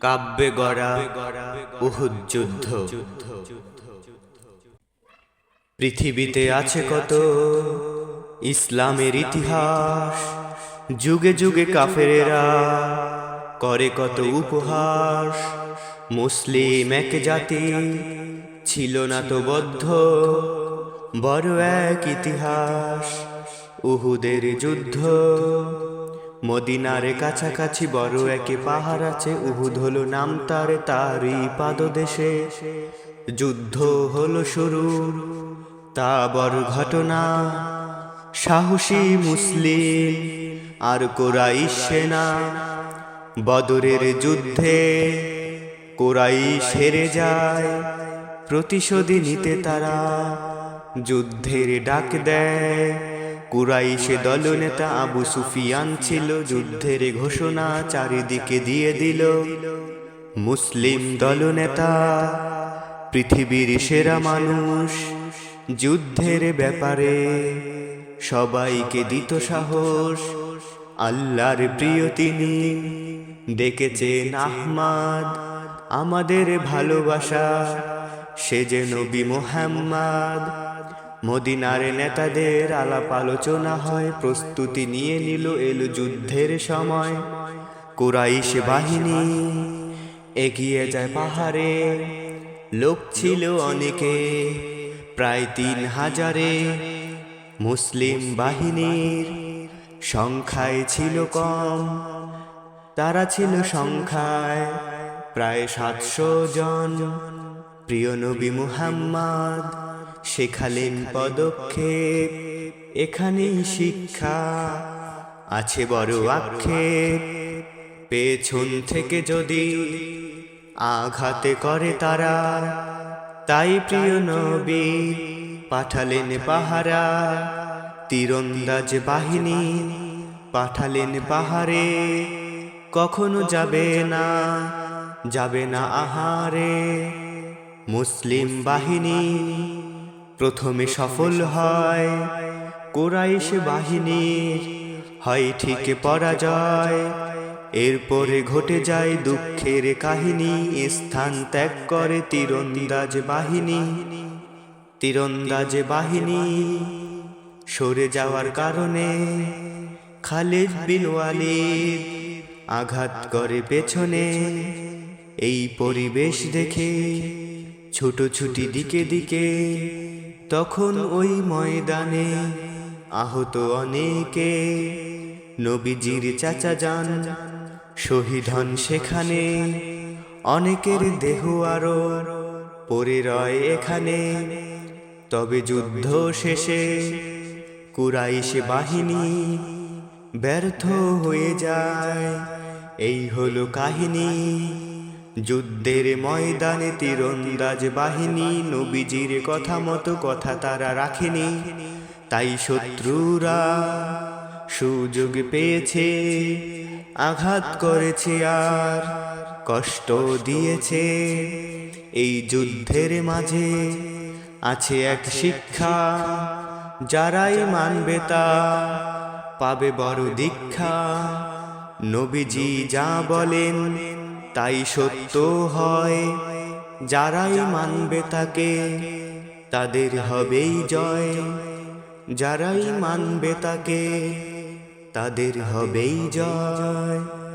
কাব্যে গড়া উহুদ যুদ্ধ। পৃথিবীতে আছে কত ইসলামের ইতিহাস। যুগে যুগে কাফেরেরা করে কত উপহাস। মুসলিম এক জাতি ছিল না তো বদ্ধ, বড় এক ইতিহাস, উহুদের যুদ্ধ। মদিনার কাছাকাছি বড় একে পাহাড় আছে, উহুদ হলো নাম তার, তারই পাদদেশে। যুদ্ধ হলো শুরু তা বড় ঘটনা। সাহসী মুসলিম, আর কোরাই সেনা। বদরের যুদ্ধে কোরাই সেরে যায়, প্রতিশোধী নিতে তারা যুদ্ধের ডাক দেয়। কুরাইশে দলনেতা আবু সুফিয়ান ছিল, যুদ্ধের ঘোষণা চারিদিকে দিয়ে দিল। মুসলিম দলনেতা, পৃথিবীর সেরা মানুষ, যুদ্ধের ব্যাপারে সবাইকে দিত সাহস। আল্লাহর প্রিয় তিনি ডেকেছেন আহমাদ, আমাদের ভালোবাসা, সে যে নবী মোহাম্মদ। মদিনার নেতাদের আলাপ আলোচনা হয়, প্রস্তুতি নিয়ে নিল এলো যুদ্ধের সময়। কুরাইশ বাহিনী এগিয়ে যায় পাহাড়ে। লোক ছিল অনেকে, প্রায় তিন হাজারে। মুসলিম বাহিনীর সংখ্যায় ছিল কম। তারা ছিল সংখ্যায় প্রায় সাতশো জন। প্রিয় নবী মুহাম্মদ শেখালেন পদক্ষেপ এখানেই শিক্ষা আছে বড় আক্ষেপ। পেছন থেকে যদি আঘাতে করে তারা তাই প্রিয় নবী পাঠালেন পাহারা তীরন্দাজ বাহিনী পাঠালেন পাহাড়ে। কখনো যাবে না যাবে না আহারে। মুসলিম বাহিনী প্রথমে সফল হয় কোরাইশ বাহিনীর, হয় ঠিক পরাজয়। এরপরে ঘটে যায় দুঃখের কাহিনী, স্থান ত্যাগ করে তীরন্দাজ বাহিনী। তীরন্দাজ বাহিনী সরে যাওয়ার কারণে খালিদ বিন ওয়ালিদ আঘাত করে পেছনে। এই পরিবেশ দেখে ছোট ছুটি দিকে দিকে তখন ওই ময়দানে আহত অনেকে নবীজির চাচা যান, শহীদ হন সেখানে। অনেকের দেহ আরও পরে রয় এখানে। তবে যুদ্ধ শেষে কুরাইশ বাহিনী ব্যর্থ হয়ে যায়। এই হলো কাহিনী। যুদ্ধের ময়দানে তীরন্দাজ বাহিনী, নবীজির কথা মতো কথা তারা রাখেনি। তাই শত্রুরা সুযোগ পেয়েছে, আঘাত করেছে আর কষ্ট দিয়েছে। এই যুদ্ধের মাঝে আছে এক শিক্ষা, যারাই মানবে তা পাবে বড় দীক্ষা। নবীজি যা বলেন তাই সত্য হয়, যারাই মানবে তাকে, তাদের হবেই জয়। যারাই মানবে তাকে, তাদের হবেই জয়।